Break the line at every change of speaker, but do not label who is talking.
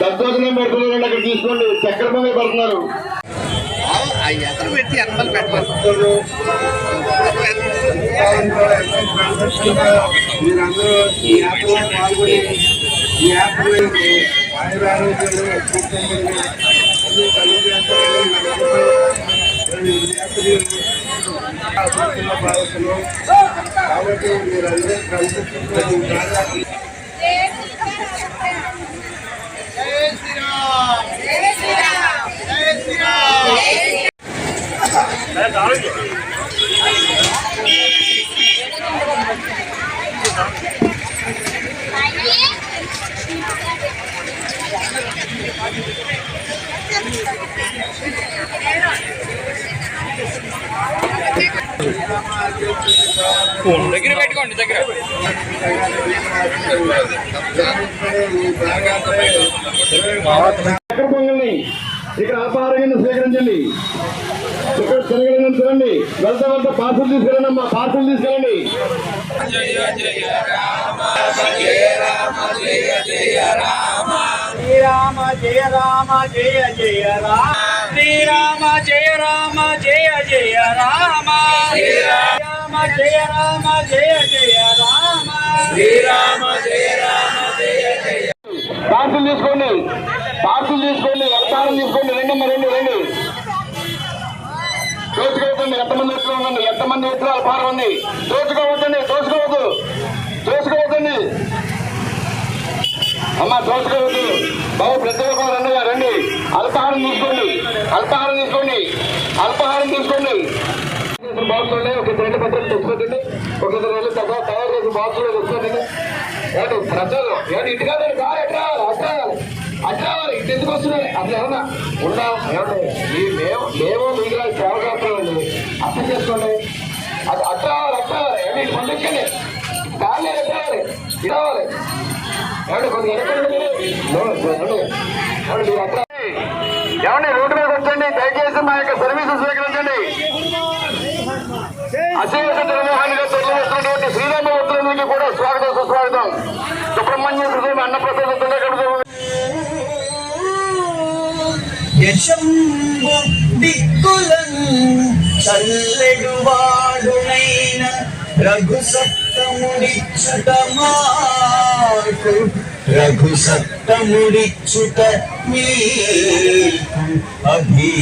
దద్దోజనం పెడుతున్నారు అక్కడ తీసుకోండి చక్కెర పొంగల్ పెడుతున్నారు.
అవి పెట్టి ఎత్తలు పెట్టాలి
మీరందరూ ఈ యాప్లో పాల్గొని ఈ యాప్లో కాబట్టి మీరందరూ కలిసి
దగ్గర పెట్టుకోండి దగ్గర
చక్కెర పొంగల్ని ఇక్కడ అల్పాహారంగా స్వీకరించండి ఇక్కడ శనగలను తినండి వెళ్తా వెళ్తా పార్సల్ తీసుకెళ్ళండి అమ్మా పార్సల్ తీసుకెళ్ళండి.
శ్రీరామ జయ రామ జయ జయ రామ. శ్రీరామ జయ రామ జయ జయ రామ శ్రీరామ జయ రామ జయ జయ రామ శ్రీరామ జయ రామ జయ జయ
పార్సల్ తీసుకోండి. పార్సల్ తీసుకోండి అల్పాహారం తీసుకోండి రెండమ్మ రెండు రెండు. దోచుకోవద్దండి ఎంతమంది ఎత్తులు ఉందండి ఎంతమంది ఎత్తులు పారండి ఉంది. దోచుకోవద్దండి దోచుకోవద్దు. దోచుకోవద్దండి. అమ్మ దోచుకోవద్దు. బాబు ప్రతి ఒక్కరు రండి రండి. అల్పాహారం తీసుకోండి అల్పాహారం తీసుకోండి అల్పాహారం తీసుకోండి. బాక్సులు ఉన్నాయి ఒక రెండు పత్రాలు తెచ్చుకోండి ఒక రోజు రెండు తర్వాత తయారు చేసిన బాక్సులు తెచ్చుకోండి ప్రజలు ఏంటి కాదండి కాదు ఎట్లా అట్లా అట్లా ఇటు ఎందుకు వస్తున్నారు? అట్లా ఏమన్నా ఉన్నా ఏమంటే మీ మేము మేము మీకు సేవ చేస్తామండి అర్థం చేసుకోండి. అది అట్లా అట్లా. ఏంటి ఇటు పంపించండి కాదు ఎట్లా ఇటు రావాలి. ఏమండి కొద్దిగా వెనకండి మీరు. ఏమండి మీరు అట్లా ఏమండి రోడ్డు మీద వచ్చండి. దయచేసి మా యొక్క సర్వీసు స్వీకరించండి. అశేష జగన్మోహన్ గారు తెలియజేస్తున్నటువంటి శ్రీరామ భక్తులందరికీ కూడా స్వాగతం సుస్వాగతం. సుబ్రహ్మణ్య హృదయం అన్నప్రసాద
యశంబు దిక్కులను చల్లెడు వాడునైన రఘు సప్తముడిచ్చుట మాకు రఘు సప్తముడిచ్చుట మీకు అభీ